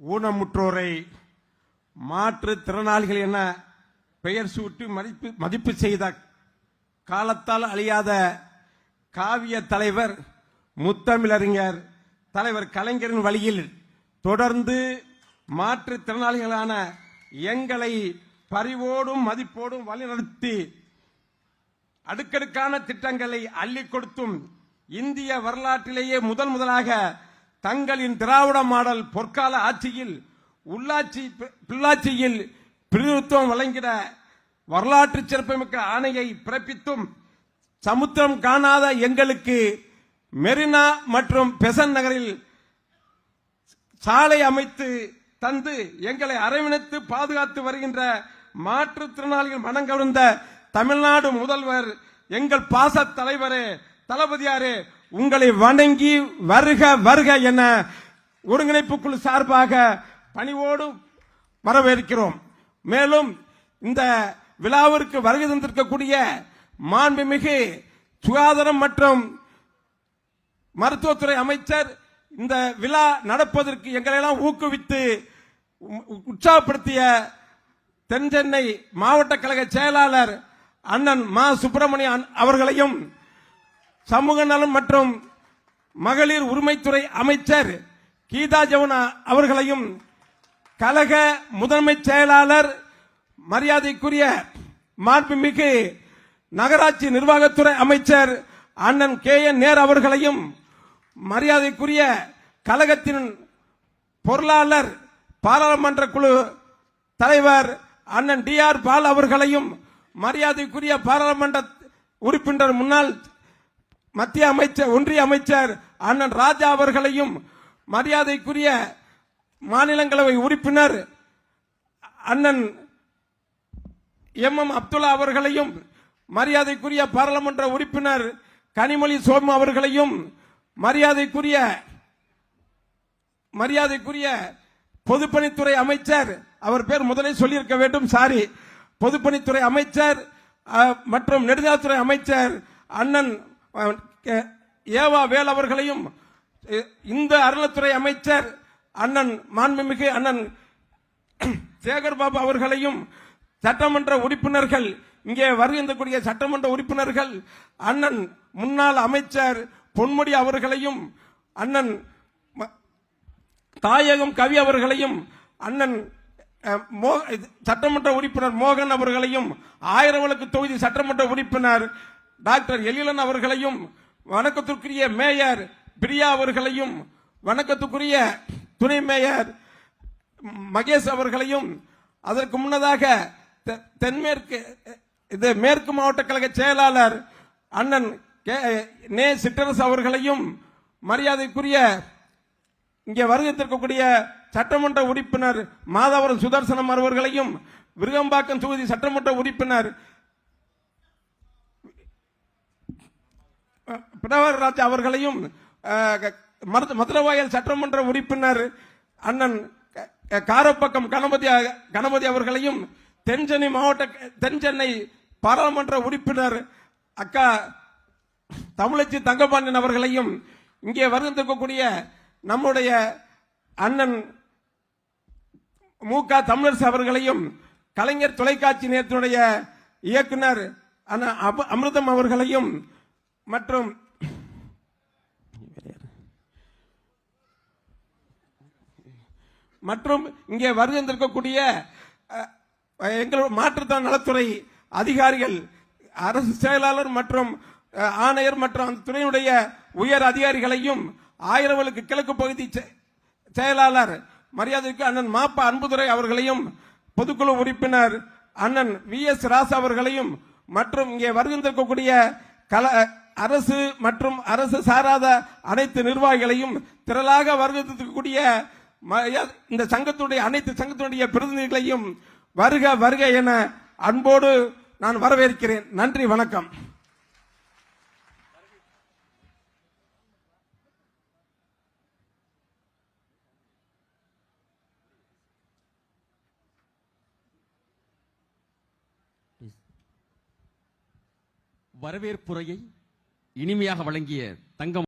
ஊனமுற்றோரை மாற்றுத்திறனாளிகள் என பெயர் சூட்டி மதிப்பு மதிப்பு செய்த காலத்தால் அழியாத காவிய தலைவர் முத்தமிழறிஞர் தலைவர் கலைஞரின் வழியில் தொடர்ந்து மாற்றுத்திறனாளிகளான எங்களை பரிவோடும் மதிப்போடும் வழிநடத்தி அடுக்கடுக்கான திட்டங்களை அள்ளி கொடுத்தும் இந்திய வரலாற்றிலேயே முதல் முதலாக தங்களின் திராவிட மாடல் பொற்கால ஆட்சியில் உள்ளாட்சி பி- பிள்ளாட்சியில் பிரதிநிதித்துவம் வழங்கிட வரலாற்று சிறப்புமிக்க ஆணையை பிறப்பித்தும் சமுத்திரம் காணாத எங்களுக்கு மெரினா மற்றும் பெசன் நகரில் சாலை அமைத்து தந்து எங்களை அரவணைத்து பாதுகாத்து வருகின்ற மாற்றுத்திறனாளிகள் மனங்கவர்ந்த தமிழ்நாடு முதல்வர் எங்கள் பாச தலைவரே தளபதியாரே உங்களை வணங்கி வருக வருக என ஒருங்கிணைப்பு குழு சார்பாக பணிவோடு வரவேற்கிறோம். மேலும் இந்த விழாவிற்கு வருகை தந்திருக்கக்கூடிய மாண்புமிகு சுகாதாரம் மற்றும் மருத்துவத்துறை அமைச்சர் இந்த விழா நடப்பதற்கு எங்களையெல்லாம் ஊக்குவித்து உற்சாகப்படுத்திய தென் சென்னை மாவட்ட கழக செயலாளர் அண்ணன் மா சுப்பிரமணியன் அவர்களையும் சமூக நலம் மற்றும் மகளிர் உரிமைத்துறை அமைச்சர் கீதா ஜவுனா அவர்களையும் கழக முதன்மை செயலாளர் மரியாதைக்குரிய மாண்புமிகு நகராட்சி நிர்வாகத்துறை அமைச்சர் அண்ணன் கே என் நேர் அவர்களையும் மரியாதைக்குரிய கழகத்தின் பொருளாளர் பாராளுமன்ற குழு தலைவர் அண்ணன் டி ஆர் பால் அவர்களையும் மரியாதைக்குரிய பாராளுமன்ற உறுப்பினர் முன்னாள் மத்திய அமைச்சர் ஒன்றிய அமைச்சர் அண்ணன் ராஜா அவர்களையும் மரியாதைக்குரிய மாநிலங்களவை உறுப்பினர் அண்ணன் எம் எம் அப்துல்லா அவர்களையும் மரியாதைக்குரிய பாராளுமன்ற உறுப்பினர் கனிமொழி சோமு அவர்களையும் மரியாதைக்குரிய மரியாதைக்குரிய பொதுப்பணித்துறை அமைச்சர் அவர் பேர் முதலில் சொல்லியிருக்க வேண்டும் சாரி. பொதுப்பணித்துறை அமைச்சர் மற்றும் நெடுஞ்சாலைத்துறை அமைச்சர் அண்ணன் ஏவா வேல் அவர்களையும் இந்த அறநிலைத்துறை அமைச்சர் அண்ணன் மாண்புமிகு அண்ணன் சேகர் பாபு அவர்களையும் சட்டமன்ற உறுப்பினர்கள் இங்கே வருகின்றக்கூடிய சட்டமன்ற உறுப்பினர்கள் அண்ணன் முன்னாள் அமைச்சர் பொன்முடி அவர்களையும் அண்ணன் ம- தாயகம் கவி அவர்களையும் அண்ணன் மோ- இது, சட்டமன்ற உறுப்பினர் மோகன் அவர்களையும் ஆயிரம் விளக்கு தொகுதி சட்டமன்ற உறுப்பினர் டாக்டர் எழிலன் அவர்களையும் வணக்கத்திற்குரிய மேயர் பிரியா அவர்களையும் வணக்கத்துக்குரிய துணை மேயர் மகேஷ் அவர்களையும் அதற்கு முன்னதாக தெ- தென்மேற்கு இது மேற்கு மாவட்ட கழக செயலாளர் அண்ணன் கே நே சிற்றரசு அவர்களையும் மரியாதைக்குரிய இங்கே வருகத்திருக்கக்கூடிய சட்டமன்ற உறுப்பினர் மாதவரம் சுதர்சனம் அவர்களையும் விருகம்பாக்கம் தொகுதி சட்டமன்ற உறுப்பினர் பிரவர் ராஜ் அவர்களையும் மருத- மதுரவாயல் சட்டமன்ற உறுப்பினர் அண்ணன் க- காரப்பக்கம் கணபதி கணபதி அவர்களையும் தென்சென்னை மாவட்ட தென்சென்னை பாராளுமன்ற உறுப்பினர் அக்கா தமிழச்சி தங்கபாண்டியன் அவர்களையும் இங்கே வருந்திருக்கக்கூடிய நம்முடைய அண்ணன் மு க தமிழரசு அவர்களையும் கலைஞர் தொலைக்காட்சி நேரத்தினுடைய இயக்குனர் அண்ணன் அப- அமிர்தம் அவர்களையும் மற்றும் மற்றும் இங்கே வருகின்றிருக்கக்கூடிய எங்கள் மாற்றுத்திறன் நலத்துறை அதிகாரிகள் அரசு செயலாளர் மற்றும் ஆணையர் மற்றும் அந்த துறையினுடைய உயர் அதிகாரிகளையும் ஆயிரவலுக்கு கிழக்கு பகுதி செ- செயலாளர் மரியாதைக்கு அண்ணன் மாப்பா அன்புதுரை அவர்களையும் பொதுக்குழு உறுப்பினர் அண்ணன் வி எஸ் ராசா அவர்களையும் மற்றும் இங்கே வருகின்றிருக்கக்கூடிய கல அரசு மற்றும் அரசு சாராத அனைத்து நிர்வாகிகளையும் திரளாக வருகக்கூடிய ம- இந்த சங்கத்துடைய அனைத்து சங்கத்தினுடைய பிரதிநிதிகளையும் வருக வருக என அன்போடு நான் வரவேற்கிறேன். நன்றி வணக்கம். வரவேற்புரையை இனிமையாக வழங்கிய தங்கம்